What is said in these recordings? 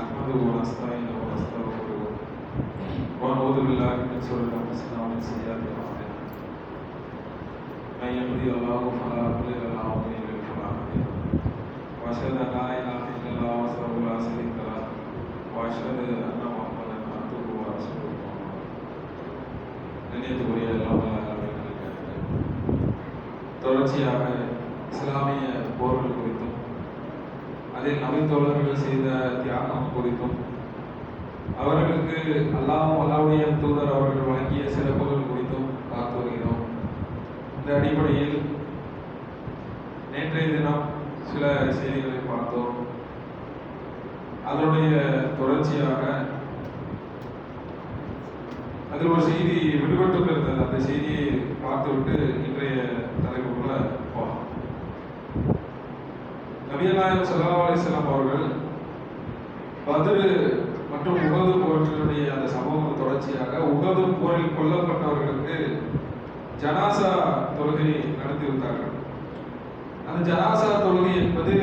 نحمده ونستعينه ونستغفره ونعوذ بالله من شرور انفسنا ومن سيئات اعمالنا من يهدي الله فلا مضل له ومن يضلل فلا هادي له واشهد ان لا اله الا الله وحده لا شريك له واشهد ان محمدا عبده ورسوله நினைத்துக்குரிய எல்லாம் தொடர்ச்சியாக இஸ்லாமிய போர்கள் குறித்தும் அதில் நபித்தோழர்கள் செய்த தியாகம் குறித்தும் அவர்களுக்கு அல்லாஹ் அல்லாவுடைய தூதர் அவர்கள் வழங்கிய சிறப்புகள் குறித்தும் பார்த்து வருகிறோம். இந்த அடிப்படையில் நேற்றைய தினம் சில செய்திகளை பார்த்தோம். அதனுடைய தொடர்ச்சியாக அதில் ஒரு செய்தி விடுபட்டு இருந்தது அந்த செய்தியை பார்த்துவிட்டு இன்றைய தலைப்புக்குள்ள நபியநாயகம் சல்லா அலிஸ்லாம் அவர்கள் பதிரு மற்றும் உகது போர்களுடைய அந்த சம்பவம் தொடர்ச்சியாக உகது போரில் கொல்லப்பட்டவர்களுக்கு ஜனாசா தொழுகை நடத்தியிருந்தார்கள் அந்த ஜனாசா தொழுகை என்பது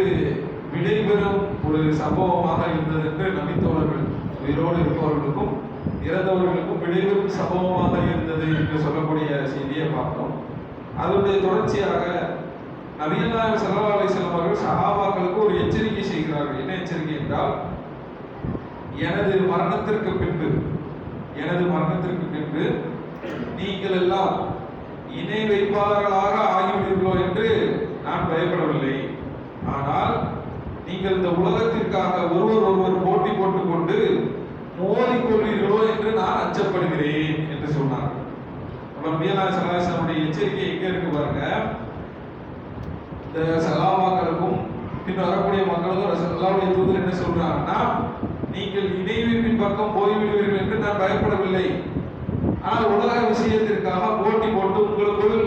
விடைபெறும் ஒரு சம்பவமாக இருந்தது என்று நபித்தோழர்கள் உயிரோடு இருப்பவர்களுக்கும் இறந்தவர்களுக்கும் விடைபெறும் சம்பவமாக இருந்தது என்று சொல்லக்கூடிய செய்தியை பார்த்தோம். அதனுடைய தொடர்ச்சியாக நபியல்லாஹ் ஸல்லல்லாஹு அலைஹி வஸல்லம் அவர்கள் சஹாபாக்களுக்கு ஒரு எச்சரிக்கை செய்கிறார்கள். என்ன எச்சரிக்கை என்றால் எனது மரணத்திற்கு பின்பு எனது மரணத்திற்கு பின்பு நீங்கள் எல்லாம் இணை வைப்பாளர்களாக ஆகிவிடுவீர்களோ என்று நான் பயப்படவில்லை. ஆனால் நீங்கள் இந்த உலகத்திற்காக ஒருவர் ஒருவர் போட்டி போட்டுக் கொண்டு மோதிக்கொள்வீர்களோ என்று நான் அச்சப்படுகிறேன் என்று சொன்னார் நம்ம மீனா சலாசனுடைய எச்சரிக்கை எங்க இருக்கு பாருங்க. இந்த சலாமாக்களுக்கும் பின் வரக்கூடிய மக்களுக்கும் ரசல்லாவுடைய தூதர் என்ன சொல்றாங்கன்னா நீங்கள் இணைவிப்பின் பக்கம் போய்விடுவீர்கள் என்று நான் பயப்படவில்லை. ஆனால் உலக விஷயத்திற்காக போட்டி போட்டு உங்களுக்குள்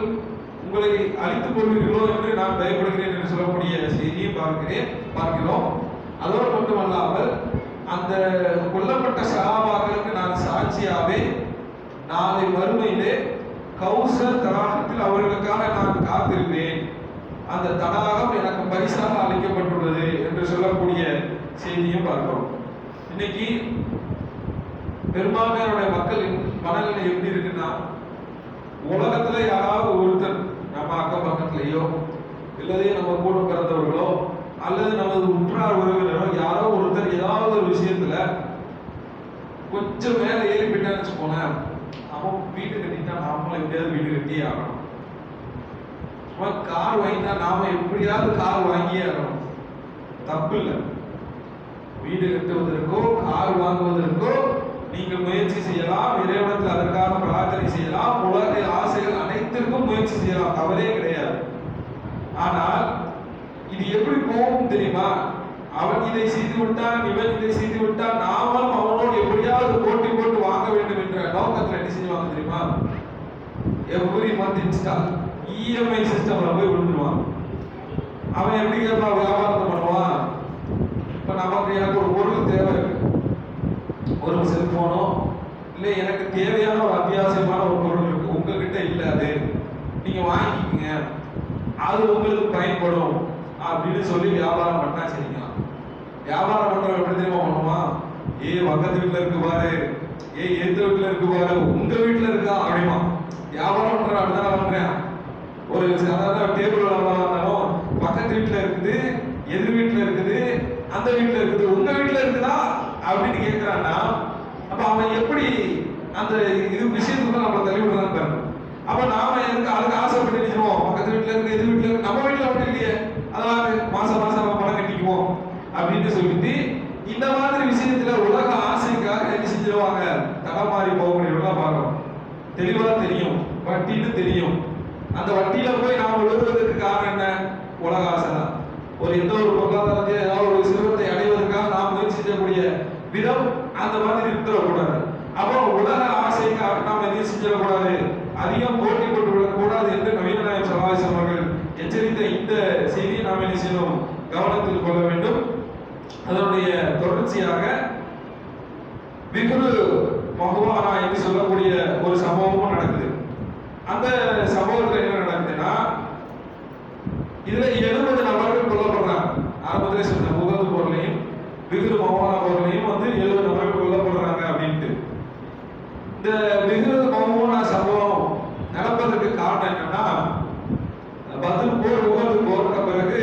உங்களை அழித்துக் கொள்வீர்களோ என்று நான் பயப்படுகிறேன் என்று சொல்லக்கூடிய செய்தியை பார்க்கிறேன் பார்க்கிறோம். அதோடு மட்டுமல்லாமல் அந்த கொல்லப்பட்ட சகாபாக்களுக்கு நான் சாட்சியாவே நாளை வறுமையிலே கௌசல் தராகத்தில் அவர்களுக்காக நான் காத்திருப்பேன். அந்த தடாகம் எனக்கு பரிசாக அளிக்கப்பட்டுள்ளது என்று சொல்லக்கூடிய செய்தியும் பார்க்கிறோம். இன்னைக்கு பெரும்பான்மையான மக்களின் மனநிலை எப்படி இருக்குன்னா உலகத்துல யாராவது ஒருத்தர் நம்ம அக்கம் பக்கத்திலேயோ இல்லது நம்ம கூட பிறந்தவர்களோ அல்லது நமது உற்றார் உறவினரோ யாரோ ஒருத்தர் ஏதாவது ஒரு விஷயத்துல கொஞ்சம் மேல ஏறி போயிட்டான்னு வச்சுக்கோங்களேன் அவன் வீடு கட்டிட்டா நாமளும் எப்படியாவது வீடு கட்டியே ஆகணும். கார் வாங்கினா நாம எப்படியாவது கார் வாங்கியே ஆகணும் தப்பு இல்லை வீடு கட்டுவதற்கோ கார் வாங்குவதற்கோ நீங்கள் முயற்சி செய்யலாம் இறைவனத்தில் அதற்காக பிரார்த்தனை செய்யலாம் உலக ஆசைகள் அனைத்திற்கும் முயற்சி செய்யலாம் தவறே கிடையாது. ஆனால் இது எப்படி போகும் தெரியுமா? அவன் இதை செய்து விட்டான் இவன் இதை செய்து விட்டான் நாமளும் அவனோடு எப்படியாவது போட்டி போட்டு வாங்க வேண்டும் என்ற நோக்கத்தில் என்ன செய்வாங்க தெரியுமா? Every month install. இஎம்ஐ சிஸ்டம்ல போய் விழுந்துருவான். அவன் எப்படி கேட்பா வியாபாரத்தை பண்ணுவான்? இப்ப நமக்கு எனக்கு ஒரு பொருள் தேவை ஒரு செல்போனோ இல்லை எனக்கு தேவையான ஒரு அத்தியாவசியமான ஒரு பொருள் இருக்கு. உங்ககிட்ட இல்லை அது. நீங்க வாங்கிக்கோங்க. அது உங்களுக்கு பயன்படும் அப்படின்னு சொல்லி வியாபாரம் பண்ணா செய்யலாம் வியாபாரம் பண்றவங்க எப்படி தெரியுமா பண்ணுவான்? ஏ பக்கத்து வீட்டுல இருக்கு பாரு. ஏ எந்த வீட்டுல இருக்கு பாரு. உங்க வீட்டுல இருக்கா? அப்படிமா வியாபாரம் பண்ற அப்படிதானே பண்றேன்? ஒரு சாதாரண டேபிள் இருந்தாலும் பக்கத்து வீட்டுல இருக்குது எதிர் வீட்டுல இருக்குது அந்த வீட்டுல இருக்குது உங்க வீட்டுல இருக்குதா? அப்படின்னு கேட்குறான்னா அப்ப அவன் எப்படி அந்த இது விஷயத்துக்கு நம்மளை தள்ளி விடுறான்னு பாருங்க. அப்ப நாம எனக்கு அதுக்கு ஆசைப்பட்டு நிற்கிறோம் பக்கத்து வீட்டுல இருக்கு எதிர் வீட்டுல இருக்கு நம்ம வீட்டுல அப்படி இல்லையே. அதாவது மாசம் மாசம் நம்ம பணம் கட்டிக்குவோம் அப்படின்னு சொல்லிட்டு இந்த மாதிரி விஷயத்துல உலக ஆசைக்காக என்ன செஞ்சிருவாங்க? தடமாறி போகக்கூடியவர்களா பார்க்கணும். தெளிவா தெரியும். வட்டின்னு தெரியும். அந்த வட்டியில போய் நாம விழுவதற்கு காரணம் என்ன? உலக ஆசை தான் ஒரு எந்த ஒரு பொருளாதாரத்தை ஏதாவது ஒரு சிறுவத்தை அடைவதற்காக நாம் முயற்சி செய்யக்கூடிய விதம் அந்த மாதிரி இருக்கக்கூடாது அப்போ உலக ஆசைக்காக நாம் எதையும் செஞ்சிடக்கூடாது அதிகம் போட்டி போட்டு விடக்கூடாது என்று நவீன நாயகம் சமாவேசம் அவர்கள் எச்சரித்த இந்த செய்தியை நாம் என்ன செய்யணும்? கவனத்தில் கொள்ள வேண்டும். அதனுடைய தொடர்ச்சியாக விகுரு மகுவானா என்று சொல்லக்கூடிய ஒரு சம்பவமும் நடக்குது. அந்த சம்பவத்தில் இதுல எழுபது நபர்கள் கொல்லப்படுறாங்க ஆரம்பத்திலே சொன்ன முகது போர்லையும் விகுரு மௌன போர்லையும் வந்து எழுபது நபர்கள் கொல்லப்படுறாங்க அப்படின்ட்டு. இந்த விகுரு மௌன சம்பவம் நடப்பதற்கு காரணம் என்னன்னா பதில் போர் உகது போர்ட்ட பிறகு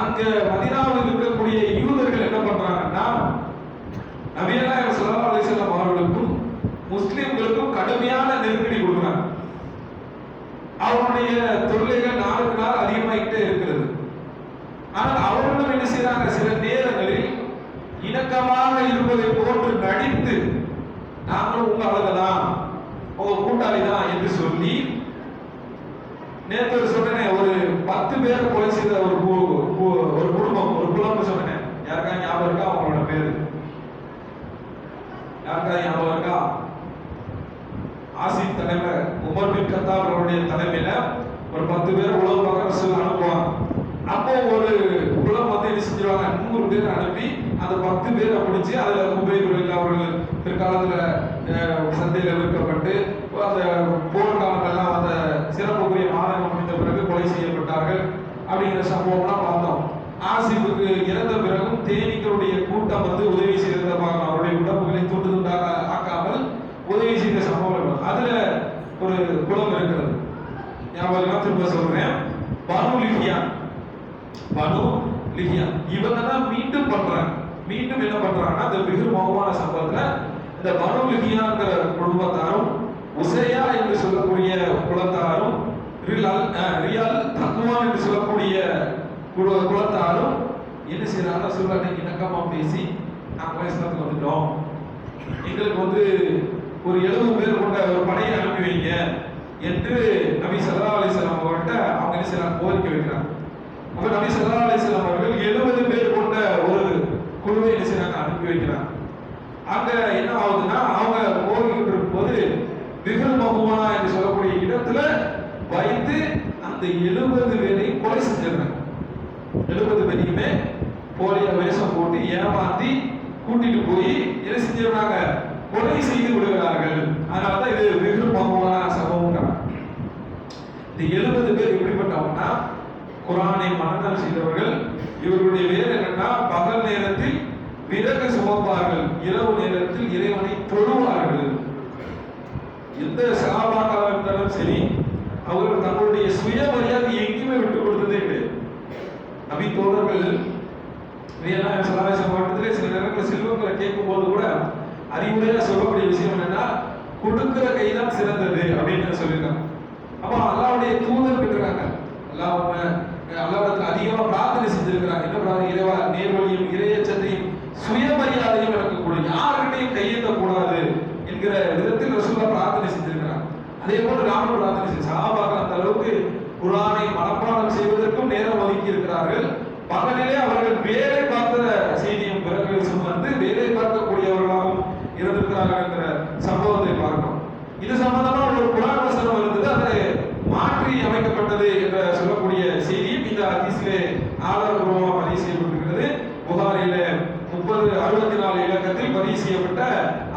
அங்க மதினாவில் இருக்கக்கூடிய யூதர்கள் என்ன பண்றாங்கன்னா நவீன செலவாளர் அவர்களுக்கும் முஸ்லிம்களுக்கும் கடுமையான நெருக்கடி அவனுடைய அவருடைய தொல்லைகள் நாளுக்கு நாள் அதிகமாகிட்டே இருக்கிறது. ஆனால் அவர்களும் என்ன செய்யறாங்க சில நேரங்களில் இணக்கமாக இருப்பதை போன்று நடித்து நாங்களும் உங்க ஆளுதான் உங்க கூட்டாளி தான் என்று சொல்லி நேற்று ஒரு சொன்னேன் ஒரு பத்து பேர் கொலை செய்த ஒரு ஒரு குடும்பம் ஒரு குடும்பம் சொன்னேன். யாருக்கா ஞாபகம் இருக்கா? அவங்களோட பேரு. யாருக்கா ஞாபகம் இருக்கா? ஆசிப் தலைவர் உமர் பின் கத்தாப் அவருடைய தலைமையில ஒரு பத்து பேர் உலக பார்க்க அனுப்புவாங்க. அப்போ ஒரு குளம் வந்து என்ன செஞ்சிருவாங்க? நூறு பேர் அனுப்பி அந்த பத்து பேரை பிடிச்சி அதுல உபயோகிகள் அவர்கள் பிற்காலத்துல அஹ், சந்தையில விற்கப்பட்டு அந்த போர்க்காலங்கள்லாம் அந்த சிறப்புக்குரிய மாதங்கள் முடிந்த பிறகு கொலை செய்யப்பட்டார்கள் அப்படிங்கிற சம்பவம்லாம் பார்த்தோம் ஆசிப்புக்கு இறந்த பிறகும் தேனீக்களுடைய கூட்டம் வந்து உதவி செய்ததை பார்க்கலாம் அவருடைய உடம்புகளை துண்டு துண்டாக ஆக்காமல் உதவி செய்த சம்பவங்கள் அதுல ஒரு குளம் இருக்கிறது ஞாபகம் திரும்ப சொல்றேன் பனு லிஹியா பனு லிஹியா இவங்க தான் மீண்டும் பண்றாங்க மீண்டும் என்ன பண்றாங்கன்னா இந்த மிகு மகமான சம்பவத்துல இந்த பனு லிஹியாங்கிற குடும்பத்தாரும் உசையா என்று சொல்லக்கூடிய குலத்தாரும் ரியால் அஹ், ரியால் தக்குவான் என்று சொல்லக்கூடிய குலத்தாரும் என்ன செய்யறாங்க சொல்றாங்க இணக்கமா பேசி நாங்க இஸ்லாத்துக்கு வந்துட்டோம். எங்களுக்கு வந்து ஒரு எழுபது பேர் கொண்ட ஒரு படையை அனுப்பி வைங்க என்று நபி சல்லா அலிஸ்லாம் அவர்கள்ட்ட அவங்க என்ன செய்யறாங்க கோரிக்கை வைக்கிறாங்க. அப்ப நபி சல்லா அலிஸ்லாம் அவர்கள் எழுபது பேர் கொண்ட ஒரு குழுவை என்ன செய்யறாங்க அனுப்பி வைக்கிறாங்க. அங்க என்ன ஆகுதுன்னா அவங்க போகிட்டு இருக்கும்போது விகல் மகுவானா என்று சொல்லக்கூடிய இடத்துல வைத்து அந்த எழுபது பேரையும் கொலை செஞ்சிடுறாங்க எழுபது பேரையுமே போலிய வேஷம் போட்டு ஏமாத்தி கூட்டிட்டு போய் என்ன செஞ்சிருந்தாங்க? கொலை செய்து விடுகிறார்கள். அதனாலதான் இது வெகு மகமான சம்பவம் இந்த எழுபது பேர் எப்படிப்பட்டவங்கன்னா குரானை மனநல் செய்தவர்கள் இவர்களுடைய வேலை என்னன்னா பகல் நேரத்தில் விறகு சுமப்பார்கள் இரவு நேரத்தில் இறைவனை தொழுவார்கள். எந்த சகாபாக்காக இருந்தாலும் சரி அவர்கள் தங்களுடைய சுயமரியாதை எங்கேயுமே விட்டு கொடுத்ததே கிடையாது அபி தோழர்கள் இதெல்லாம் சலாவேச மாவட்டத்திலே சில நேரங்களில் செல்வங்களை கேட்கும் போது கூட அறிவுரையாக சொல்லக்கூடிய விஷயம் என்னன்னா கொடுக்கிற கைதான் சிறந்தது அப்படின்னு சொல்லியிருக்காங்க. அப்போ அல்லாவுடைய தூதர் பெற்றிருக்காங்க அல்லாஹ் அல்லாவிடத்தில் அதிகமாக பிரார்த்தனை செஞ்சிருக்கிறாங்க. என்ன பிரார்த்தனை? இறைவா நேர்வழியும் இறையச்சத்தையும் சுயமரியாதையும் எனக்கு கொடு. யாருக்கிட்டையும் கையேந்த கூடாது என்கிற விதத்தில் ரசூலா பிரார்த்தனை செஞ்சிருக்கிறாங்க. அதே போல ராம பிரார்த்தனை செஞ்சு சகாபாக்கள் அந்த அளவுக்கு குரானை மனப்பாடம் செய்வதற்கும் நேரம் ஒதுக்கி இருக்கிறார்கள். பகலிலே அவர்கள் வேலை பார்த்த செய்தியும் பிறகு சுமந்து வேலை பார்க்கக்கூடியவர்களாகவும் இருந்திருக்கிறார்கள் என்கிற சம்பவத்தை பார்க்கிறோம். இது சம்பந்தமா ஒரு குரான் வசனம் இருந்தது அதை மாற்றி அமைக்கப்பட்டது என்ற சொல்லக்கூடிய செய்தியும் இந்த ஹதீஸிலே ஆதாரபூர்வமாக பதிவு செய்யப்பட்டிருக்கிறது. புகாரில முப்பது அறுபத்தி நாலு இலக்கத்தில் பதிவு செய்யப்பட்ட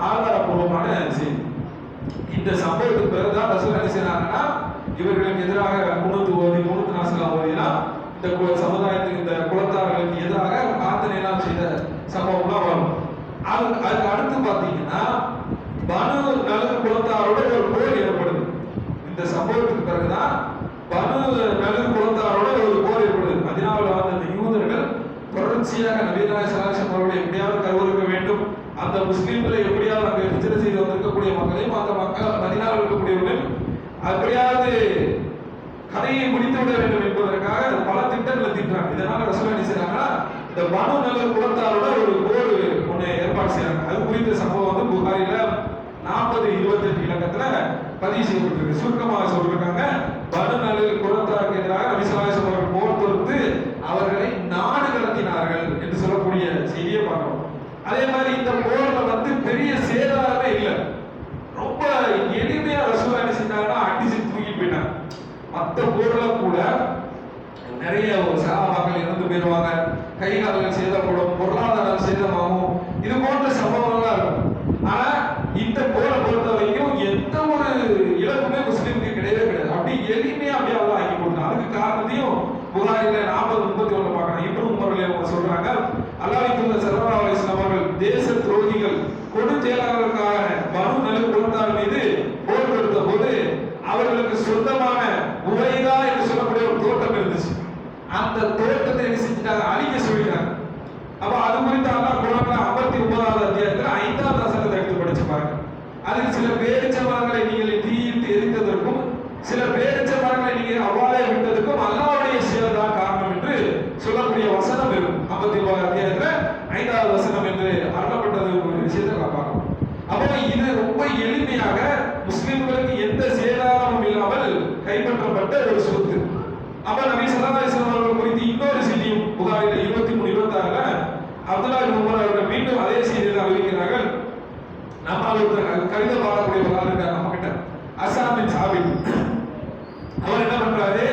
ஆதாரபூர்வமான செய்தி. இந்த சம்பவத்துக்கு பிறகுதான் ரசூல் என்ன செய்யறாங்கன்னா இவர்களுக்கு எதிராக குணத்து ஓதி குணத்து நாசலா ஓதினா இந்த கு- சமுதாயத்துக்கு இந்த குலத்தார்களுக்கு எதிராக பிரார்த்தனை செய்த சம்பவம்லாம் வரும். அது அதுக்கு அடுத்து பார்த்தீங்கன்னா பனு நலன் குலத்தாரோட ஒரு போர் இந்த சம்பவத்துக்கு பிறகுதான் பனு நலன் குலத்தாரோட ஒரு போர் ஏற்படுது மதினாவில் வாழ்ந்த இந்த யூதர்கள் தொடர்ச்சியாக நவீனாய சலாசம் அவர்களை எப்படியாவது கருவறுக்க வேண்டும். அந்த முஸ்லீம்களை எப்படியாவது அங்கே ஹிஜ்ரத் செய்து வந்திருக்கக்கூடிய மக்களையும் அந்த மக்கள் மதினாவில் இருக்கக்கூடியவர்களையும் அப்படியாவது கதையை முடித்து விட வேண்டும் என்பதற்காக பல திட்டங்களை தீட்டுறாங்க. இதனால ரசூல் என்ன செய்றாங்கன்னா இந்த பனு நல்ல குலத்தாரோட ஒரு போர் ஒன்று ஏற்பாடு செய்யறாங்க அது குறித்த சம்பவம் வந்து புகாரில நாற்பது இருபத்தெட்டு இலக்கத்துல பதிவு செய்யப்பட்டிருக்கு. சுருக்கமாக சொல்லிருக்காங்க பனு நல்ல குலத்தாருக்கு எதிராக நபிசலாசம் அவர்கள் போர் தொடுத்து அவர்களை நாடு கடத்தினார்கள் என்று சொல்லக்கூடிய செய்தியை பார்க்கிறோம். அதே மாதிரி இந்த போர்ல வந்து பெரிய சேதாரமே இல்லை. ரொம்ப எளிமையா ரசூலா என்ன செஞ்சாங்கன்னா அடிச்சு தூக்கிட்டு போயிட்டாங்க. மத்த போர்ல கூட நிறைய ஒரு சகாபாக்கள் இறந்து போயிடுவாங்க. கை கால்கள் சேதப்படும் பொருளாதாரம் சேதமாகும். இது போல எளிமையாக முஸ்லிம்களுக்கு எந்த சேதாரமும் இல்லாமல் கைப்பற்றப்பட்ட ஒரு சொத்து. அப்ப நபி சல்லா அவர்கள் குறித்து இன்னொரு செய்தியும் புகாரில் இருபத்தி மூணு இருபத்தி ஆறுல அப்துல்லா உமர் அவர்கள் மீண்டும் அதே செய்தியில் அறிவிக்கிறார்கள் நம்ம ஒருத்தர் கடிதம் பாடக்கூடியவர்களாக இருக்கார் நம்ம கிட்ட. அசாமின் சாபின் அவர் என்ன பண்றாரு?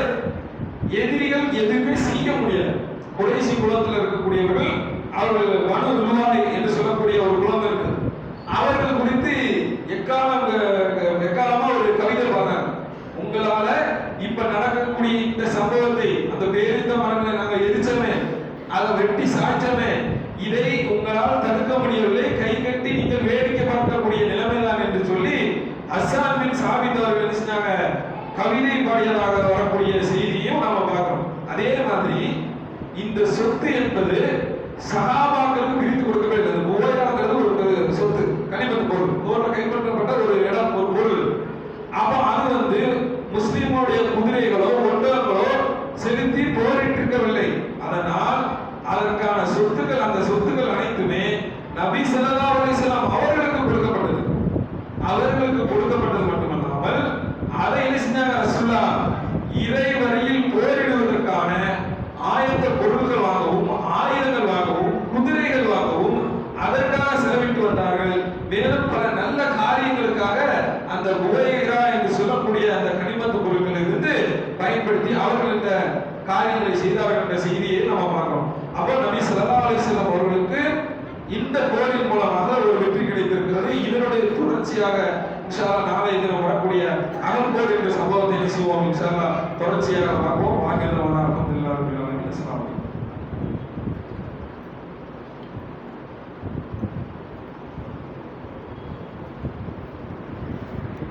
எதிரிகள் எதுவுமே செய்ய முடியாது குறைசி குலத்தில் இருக்கக்கூடியவர்கள் அவர்கள் மனு விமானை என்று சொல்லக்கூடிய முடியவில்லை கை கட்டி நீங்கள் வேடிக்கை பார்க்கக்கூடிய நிலைமைதான் என்று சொல்லி அஸ்ஸான் பின் சாபித் அவர்கள் என்ன செஞ்சாங்க? கவிதை பாடியதாக வரக்கூடிய செய்தியும் நாம பார்க்கிறோம். அதே மாதிரி இந்த சொத்து என்பது சகாபாக்களுக்கு பிரித்து கொடுக்கவே இல்லை. இந்த ஓயாங்கிறது ஒரு சொத்து கனிமத்து பொருள். போர்ல கைப்பற்றப்பட்ட ஒரு இடம் ஒரு பொருள். அப்போ அது வந்து முஸ்லிமுடைய குதிரைகளோ ஒட்டகங்களோ செலுத்தி போரிட்டிருக்கவில்லை. அதனால் அதற்கான சொத்துக்கள் அந்த சொத்துக்கள் அனைத்துமே நபி சல்லா அலிஸ்லாம் அவர்களுக்கு கொடுக்கப்பட்டது. அவர்களுக்கு கொடுக்கப்பட்டது மட்டுமல்லாமல் அதை என்ன செஞ்சாங்க வரையில் இறைவரையில் போரிடுவதற்கான ஆயத்த பொருட்கள் வாங்கவும் ஆயுதங்கள் வாங்கவும் குதிரைகள் வாங்கவும் அதற்காக செலவிட்டு வந்தார்கள். மேலும் பல நல்ல காரியங்களுக்காக அந்த உரைகா என்று சொல்லக்கூடிய அந்த கனிமத்து பொருட்களை இருந்து பயன்படுத்தி அவர்கள் இந்த காரியங்களை செய்தார்கள் என்ற செய்தியை நம்ம பார்க்கிறோம். அப்போ நபி ஸல்லல்லாஹு சில வஸல்லம் இந்த கோவில் மூலமாக ஒரு வெற்றி கிடைத்திருக்கிறது. இதனுடைய தொடர்ச்சியாக இன்ஷா நாளை தினம் வரக்கூடிய அகம்போர் என்ற சம்பவத்தை செய்வோம் இன்ஷா தொடர்ச்சியாக பார்ப்போம். வாங்கியிருந்தவங்க